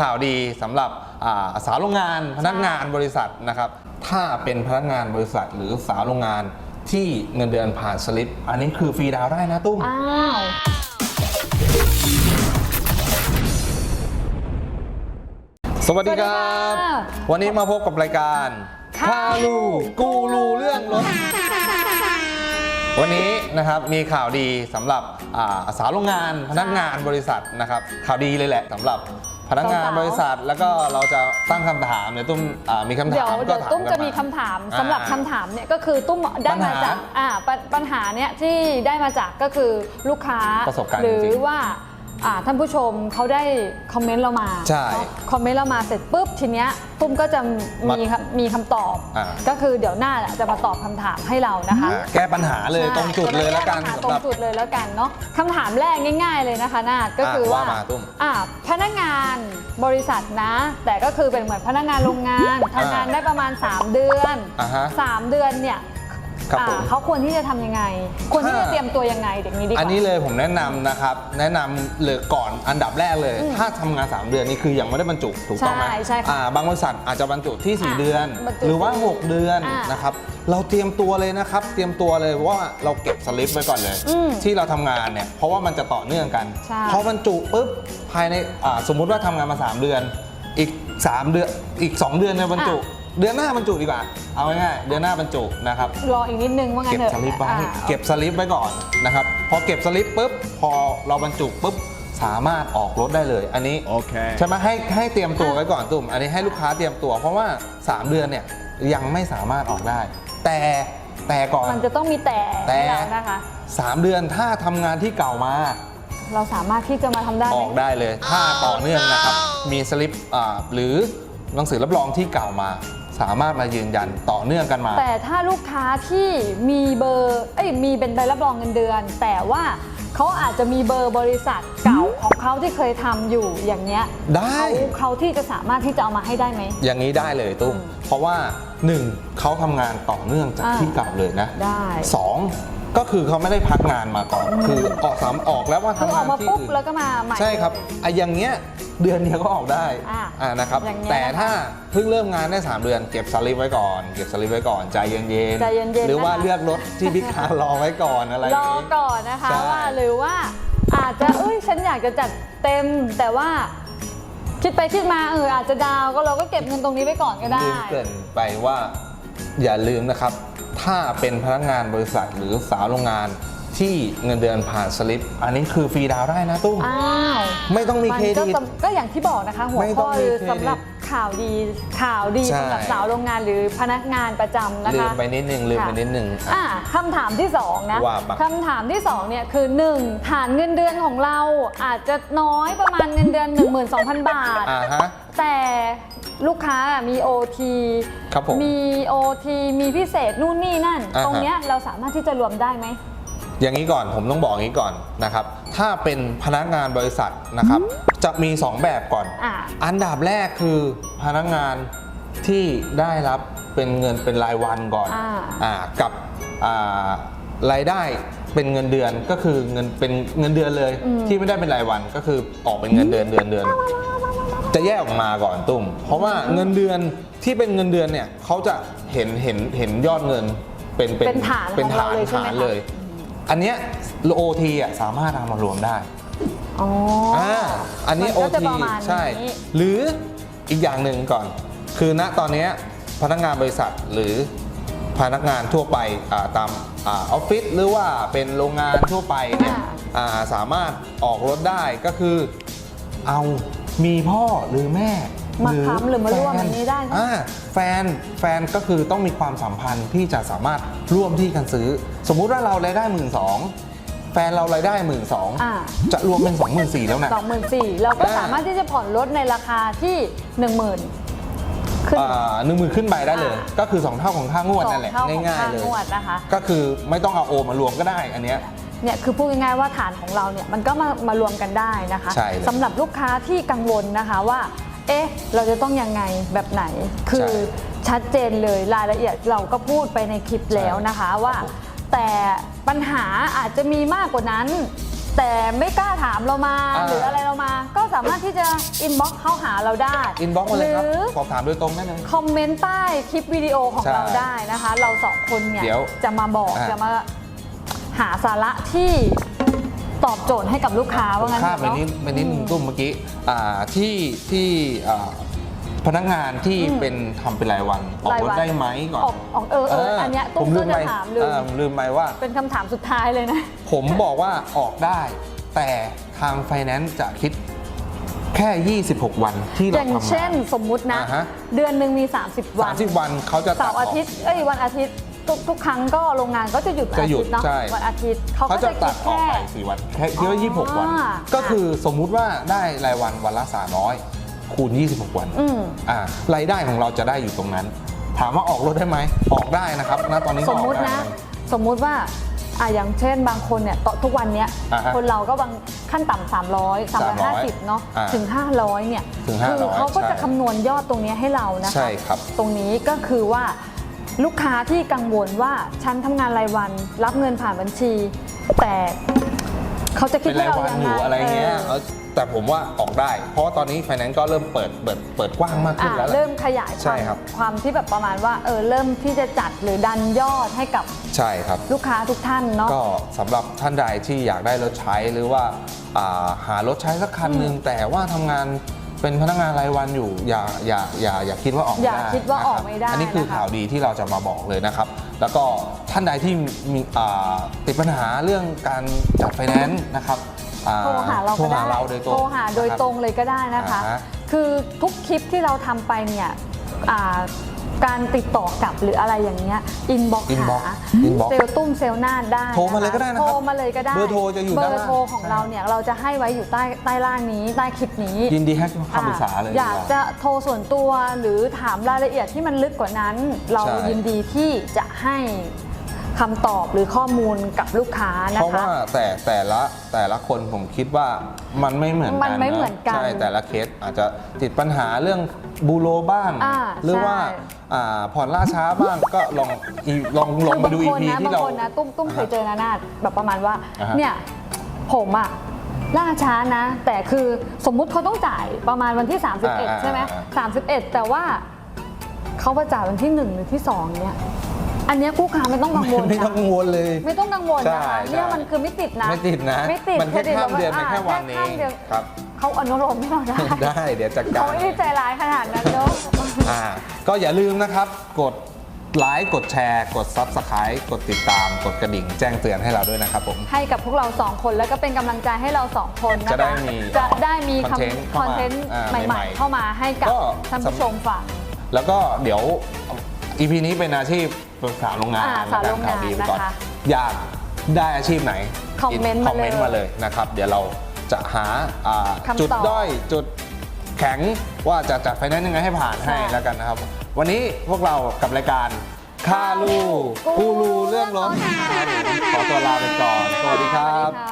ข่าวดีสำหรับอ่าสาวโรงงานพนักงานบริษัทนะครับ ถ้าเป็นพนักงานบริษัทหรือสาวโรงงานที่เงินเดือนผ่านสลิป อันนี้คือฟรีดาวน์ได้นะตุ้ม อ้าว สวัสดีครับ สวัสดีค่ะวันนี้มาพบกับรายการค่ะคาลูกูรูเรื่องรถ วันนี้นะครับมีข่าวดีสำหรับอ่าสาวโรงงานพนักงานบริษัทนะครับ ข่าวดีเลยแหละสำหรับ พนักงานสาวๆ บริษัทแล้วก็เราจะตั้งคำถามเนี่ยตุ้มอ่ามีคำเดี๋ยวถามก็เดี๋ยวถามตุ้มกันจะมีาคำถามอ่าสำหรับคำถามเนี่ยก็คือตุ้มได้ปัญมาหาจากอ่าปญปัญหาเนี่ยที่ได้มาจากก็คือลูกค้า ประสบการณ์หรือจริงๆว่า อ่าท่านผู้ชมเขาได้คอมเมนต์เรามาใช่เนอะคอมเมนต์เรามาเสร็จปุ๊บทีเนี้ยตุ้มก็จะมีคำมีคำตอบ อ่า ก็คือเดี๋ยวหน้าจะมาตอบคำถามให้เรานะคะ อ่าแก้ปัญหาเลยใช่ตรงจุดเลยแล้วกันจะมาสำตรหงรับ จุดเลยแล้วกันเนาะคำถามแรกง่าย ๆ เลยนะคะนาดก็คืออะว่าว่ามาตุ้มอะพนักงานบริษัทนะ แต่ก็คือเป็นเหมือนพนักงานโรงงานทำงานได้ประมาณ 3 เดือน อ่าฮะ3 เดือนเนี่ย ครับอ่าผม เขาควรที่จะทำยังไง ควรที่จะถ้าเตรียมตัวยังไงเดี๋ยวนี้ดีกว่า อันนี้เลยผมแนะนำนะครับ แนะนำเลยก่อนอันดับแรกเลยอืมถ้าทำงาน 3 เดือนนี่คือยังไม่ได้บรรจุถูกต้องไหมใช่ใช่ค่ะอ่าบางบริษัทอาจจะบรรจุที่อะ4เดือน บรรจุหรือว่าที่6เดือนอะนะครับเราเตรียมตัวเลยนะครับ เตรียมตัวเลยว่าเราเก็บสลิปไว้ก่อนเลย อืมที่เราทำงานเนี่ยเพราะว่ามันจะต่อเนื่องกันใช่ พอบรรจุปุ๊บภายในอ่าสมมุติว่าทำงานมา 3 เดือน อีก 3 เดือนอีก 2 เดือนเนี่ยบรรจุ เดือนหน้าบรรจุดีกว่า เอาง่ายๆเดือนหน้าบรรจุนะครับ รออีกนิดนึงว่างั้นเก็บเถอะสลิปไว้อ่าเก็บสลิปไว้ก่อนนะครับ พอเก็บสลิปปุ๊บ พอเราบรรจุปุ๊บ สามารถออกรถได้เลย อันนี้โอเคใช่ไหมให้ให้เตรียมตัวไว้ก่อนตุ่ม อันนี้ให้ลูกค้าเตรียมตัว เพราะว่า 3 เดือนเนี่ยยังไม่สามารถออกได้ แต่แต่ก่อน มันจะต้องมีแต่แต่ ให้เรานะคะ 3 เดือนถ้าทำงานที่เก่ามา เราสามารถที่จะมาทำได้อไหม อกได้เลย ถ้าต่อเนื่องนะครับ มีสลิปอ่าหรือหนังสือรับรองที่เก่ามา สามารถมายืนยันต่อเนื่องกันมา แต่ถ้าลูกค้าที่มีเบอร์เอ้ยมีเป็นใบรับรองเงินเดือน แต่ว่าเขาอาจจะมีเบอร์บริษัทเก่าของเขาที่เคยทำอยู่อย่างเนี้ยได้ เขาเขาที่จะสามารถที่จะเอามาให้ได้ไหม อย่างนี้ได้เลยตุ้มอืมเพราะว่า 1 เขาทำงานต่อเนื่องจากอ่า ที่เก่าเลยนะ ได้สองก็คือเขาไม่ได้พักงานมาก่อน คือออกสามออกแล้วว่าคือทำอองากนมาที่ปุ๊บอื่นแล้วก็มาใหม่ใช่ครับเลยไอ้อย่างเงี้ย เดือนเดียวก็ออกได้อ่าอ่านะครับอย่างเงี้ยแต่นะคะถ้าเพิ่งเริ่มงานได้ 3 เดือนเก็บสลิปไว้ก่อนเก็บสลิปไว้ก่อนใจเย็นใจเย็นๆหรือว่านะคะ เลือกรถที่พิการรอไว้ก่อนอะไรอรย่างองี้ ก่อนนะคะใช่ ว่าหรือว่าอาจจะเอ้ยฉันอยากจะจัดเต็มแต่ว่า คิดไปคิดมาเอออาจจะดาวก็เราก็เก็บเงินตรงนี้ไว้ก่อนก็ได้ ลืมเกรินไปว่าอย่าลืมนะครับ ถ้าเป็นพนักงานบริษัทหรือสาวโรงงาน ที่เงินเดือนผ่านสลิป อันนี้คือฟรีดาวน์ได้นะตุ้มอ้าวไม่ต้องมีมันเครก็ดิตสำก็อย่างที่บอกนะคะ หัวไม่ต้ข้อองมีคือเครดิตสำหรับข่าวดีข่าวดีใช่สำหรับสาวโรงงานหรือพนักงานประจำนะลืคะมไปนิดนึงลืมไปค่ะนิดนึงอะคำถามที่สองนะว่ามาคำถามที่สองเนี่ยคือ 1 ฐานเงินเดือนของเราอาจจะน้อยประมาณเงินเดือน 12,000 บาทอ่าฮะแต่ลูกค้ามี OT ครับผมมี OT มีพิเศษนู่นนี่นั่นอ่าฮะตรงเนี้ยเราสามารถที่จะรวมได้ไหม อย่างนี้ก่อนผมต้องบอกอย่างนี้ก่อนนะครับ ถ้าเป็นพนักงานบริษัทนะครับ จะมี 2 แบบก่อนอ่าอันดับแรกคือพนักงานที่ได้รับเป็นเงินเป็นรายวันก่อนอ่าอ่ากับอ่ารายได้เป็นเงินเดือนก็คือเงินเป็นเงินเดือนเลยอืมที่ไม่ได้เป็นรายวันก็คือออกเป็นเงินเดือนเดือนเดือน จะแยกออกมาก่อนตุ้ม เพราะว่าเงินเดือนที่เป็นเงินเดือนเนี่ยเขาจะเห็นเห็นเห็นยอดเงินเป็นเป็นฐานเป็นของเราฐานเลยใช่ไหมฐานคะเลย อันเนี้ยโอทีอะสามารถเอามารวมได้อ๋อออ่าอันนี้มัโอก็จะทีประมาณใช่นี้หรืออีกอย่างหนึ่งก่อน คือณตอนเนี้ยพนักงานบริษัทหรือพนักงานทั่วไปอ่าตามอาออฟฟิศหรือว่าเป็นโรงงานทั่วไปเนี่ยอ่าสามารถออกรถได้ก็คือเอามีพ่อหรือแม่ มาค้ำหรือมาร่วมแฟอันนี้ได้ไหม อ่าแฟนแฟนก็คือต้องมีความสัมพันธ์ที่จะสามารถร่วมที่กันซื้อ สมมุติว่าเรารายได้หมื่นสองแฟนเรารายได้หมื่นสองอ่า จะรวมเป็นสองหมื่นสี่แล้วนะสองหมื่นสี่เราก็อ่า สามารถที่จะผ่อนรถในราคาที่หนึ่งหมื่นขึ้นหนึ่งหมื่นขึ้นไปได้เลยอ่าก็คือ 2 เท่าของค่างวดนั่นแหละสอเท่ของง่ายค่ๆเลย งวดนะคะ ก็คือไม่ต้องเอาโอมารวมก็ได้อันเนี้ย เนี่ยคือพูดง่ายๆว่าฐานของเราเนี่ยมันก็มามารวมกันได้นะคะใช่เลยสำหรับลูกค้าที่กังวลนะคะว่า เอ๊ะ เราจะต้องยังไงแบบไหน คือชัดเจนเลยรายละเอียดเราก็พูดไปในคลิปแล้วนะคะว่า แต่ปัญหาอาจจะมีมากกว่านั้น แต่ไม่กล้าถามเรามาอ่าหรืออะไรเรามา ก็สามารถที่จะอินบ็อกเข้าหาเราได้อินบ็อกมาเลยครับหรือสอบถามโดยตรงได้เลยคอมเมนต์ใต้คลิปวิดีโอของใช่เราได้นะคะ เราสองคนเนี่ยเดี๋ยวจะมาบอกอ่าจะมาหาสาระที่ ตอบโจทย์ให้กับลูกค้าว่างั้นข้ามไปเถอะนิดเนาะ ไปนิดนึงตุ้มเมื่อกี้อ่าที่ที่อ่าพนักงานที่อืมเป็นทำเป็นรายวันออกรายรวัถนได้ไหมก่อนออกออกเออเอออันเนี้ยตุ้มผลืก็จะไปถามลืมอ่ผมลืมไปว่า เป็นคำถามสุดท้ายเลยนะ ผมบอกว่าออกได้ แต่ทางไฟแนนซ์จะคิดแค่ 26 วันที่อเราย่างทำเช่นสมมุตินะ อ่าฮะ เดือนหนึ่งมี 30 วันสามสิบวันเขาจะตัเสาดร์ออาอกทิตย์เอ้ยวันอาทิตย์ ทุกทุกครั้งก็โรงงานก็จะหยุดวันจะอาหยุทิดตย์เนาะใช่วันอาทิตย์เขาเขาก็จะจะตัคิดดออกแค่ไปสี่วันแค่คิดว่า26วันอ่าก็คือสมมุติว่าได้รายวันวันละ300คูณ 26 วันอืมอ่ารายได้ของเราจะได้อยู่ตรงนั้น ถามว่าออกรถได้ไหมออกได้นะครับณตอนนี้ก็สมออกมุติได้นะ สมมุติว่าอะอย่างเช่นบางคนเนี่ยตทุกวันเนี้ยอ่าฮะคนเราก็บางขั้นต่ำ300 350เนาะอ่าถึง500เนี่ยถึงคื500เขาก็จะใช่คำนวณยอดตรงเนี้ยให้เรานะคะใช่ครับตรงนี้ก็คือว่า ลูกค้าที่กังวลว่าฉันทำงานรายวันรับเงินผ่านบัญชี แต่เขาจะคิเป็ดนว่าราเรายวันยังอไงยู่อะไรเงี้ยเออเออแต่ผมว่าออกได้ เพราะว่าตอนนี้ไฟแนนซ์ก็เริ่มเปิดเปิดเปิดกว้างมากขึ้นอ่าแล้วแหละ เริ่มขยายคใช่วามครับ ความที่แบบประมาณว่าเออเริ่มที่จะจัดหรือดันยอดให้กับใช่ครับ ลูกค้าทุกท่านเนาะ ก็สำหรับท่านใดที่อยากได้รถใช้หรือว่าอ่าหารถใช้สักคันหนึ่งแต่ว่าทำงาน เป็นพนักงานรายวันอยู่อย่าอย่าอย่าอย่าคิดว่าออกไม่อย่าได้คิดว่านะครับออกไม่ได้อันนี้คือนะคะ ข่าวดีที่เราจะมาบอกเลยนะครับ แล้วก็ท่านใดที่มีอ่าติดปัญหาเรื่องการจัดไฟแนนซ์นะครับอ่โทรหาเราโทรก็ได้หาเราโดยตรงโทรหาโดยนะครับตรงเลยก็ได้นะคะ อ่าฮะคือทุกคลิปที่เราทำไปเนี่ยอ่า การติดต่อกลับหรืออะไรอย่างเงี้ยอินบ็อก inbox หา inbox เซลตุ้มเซลหน้าได้โทรมาเลยก็ได้นะครับโทรมาเลยก็ได้เบอร์โทรจะอยู่เบด้าอนร์ล่างโทรของใช่เราเนี่ยเราจะให้ไว้อยู่ใต้ใต้ล่างนี้ใต้คลิปนี้ยินดีให้คำปรึกษาเลยอะอยากดีว่จะโทรส่วนตัวหรือถามรายละเอียดที่มันลึกกว่านั้น เราใช่ ยินดีที่จะให้ คำตอบหรือข้อมูลกับลูกค้านะเพราะคะว่าแต่แต่ละแต่ละคนผมคิดว่ามันไม่เหมือนกันมันไม่เหมือนกันะใช่แต่ละเคสอาจจะติดปัญหาเรื่องบูโรบ้าง อ่าหรือว่าใช่ อ่าผ่อนล่าช้าบ้างก็ลองอีลองลองมาดูอีคืบางคนพีนะที่บางเรา คนนะตุ้มตุ้มเคยเจอนะนาดแบบประมาณว่า อ่าฮะเนี่ยผมอะล่าช้านะ แต่คือสมมุติเขาต้องจ่ายประมาณวันที่31 ใช่ไหม31 แต่ว่าเขามาจ่ายวันที่ 1 หรือที่ 2 เนี่ย อันเนี้ยผู้ค้าไม่ต้องกังวลไม่นะต้องกังวลเลย ไม่ต้องกังวลใช่นะคะใช่ เนี่ยมันคือไม่ติดนะไม่ติดนะ ไม่ติดมันแค่ข้ามเดือนเป็นแค่วันเอข้ามงเดือนครับ เขาอนุโลมให้เราได้ได้เดี๋ยวจัดกาเขาร ไม่ได้ใจร้ายขนาดนั้นเนอะอ่าก็อย่าลืมนะครับ กดไลค์กดแชร์ กด Subscribe กดติดตาม กดกระดิ่ง แจ้งเตือนให้เราด้วยนะครับผม ให้กับพวกเราสองคนแล้วก็เป็นกำลังใจให้เราสองคนนะคะจะได้มีจะได้มีคอนเทนต์คอนเทนต์เข้ามาอ่าใหม่ใหม่ๆเข้ามาให้กับก็ท่านผู้ชมฟัง แล้วก็เดี๋ยว EP นี้เป็นอาชีพเป็น สาวโรงงานอ่าสาวโรงงานข่ดีไปก่อนนะคะอยากได้อาชีพไหนคอมเมนต์คมาอมเมนต์เลยมาเลยนะครับ เดี๋ยวเราจะหาอ่าคำตอบจุดด้อยจุดแข็งว่าจะจัดไฟแนนซ์ยังไงให้ผ่านให้ใช่แล้วกันนะครับ วันนี้พวกเรากับรายการค่าลูกูรูเรื่องรถขอตัวลาไปก่อน สวัสดีครับ สวัสดีค่ะ